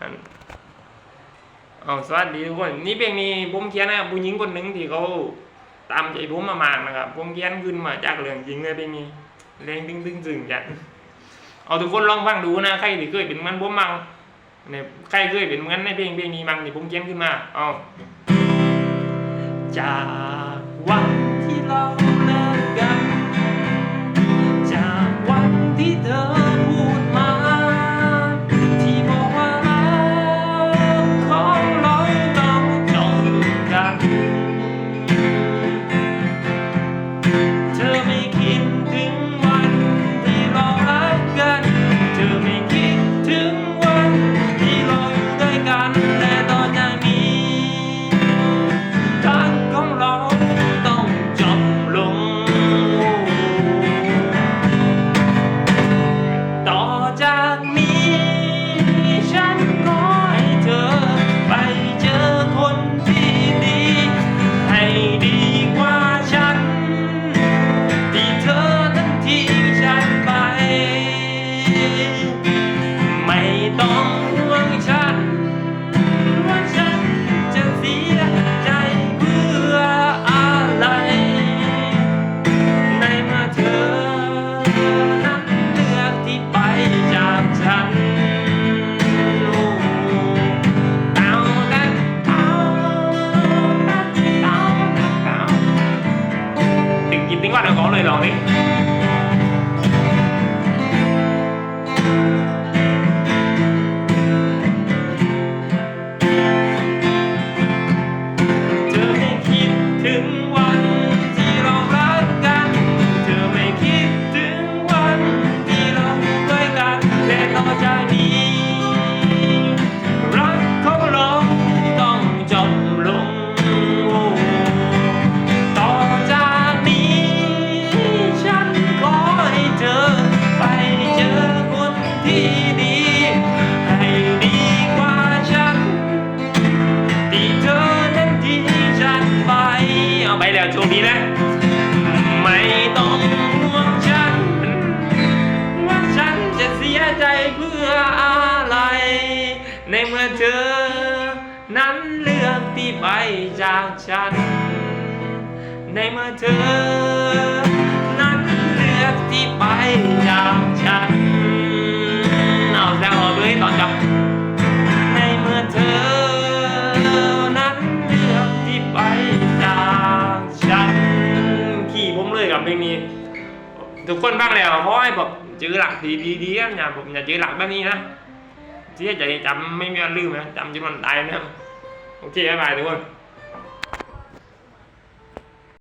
อันเอาสวัสดีทุกคนนี่เพลงนี้ผมเขียนนะครับผู้หญิงคนหนึ่งที่เขาตามใจผมมามากนะครับผมเขียนขึ้นมาจากเรื่องจริงเลยเพลงนี้เร่งตึงตึงจึงจัดเอาทุกคนลองฟังดูนะใครที่เคยเป็นเหมือนผมมั่งเนี่ยใครเคยเป็นเหมือนในเพลงเพลงนี้มั่งที่ผมเขียนขึ้นมาเอาจากวันที่เรา ว่า เอาไปแล้นะ ไม่ต้องห่วงฉัน ว่าฉันจะเสียใจเพื่ออะไร ในเมื่อเธอ นั้นเลือกที่ไปจากฉัน ในเมื่อเธอ นั้นเลือกที่ไปจากฉัน เอาแซงออกด้วยตอนจบ กับเพลงนี้ทุกคนบ้างแล้วเพราะให้แบบเจอหลักดีดีดีกันอย่าผมอย่าเจอหลักแบบนี้นะเสียใจจำไม่มีวันลืมนะจำจนวันตายนะโอเคบ๊ายบายทุกคน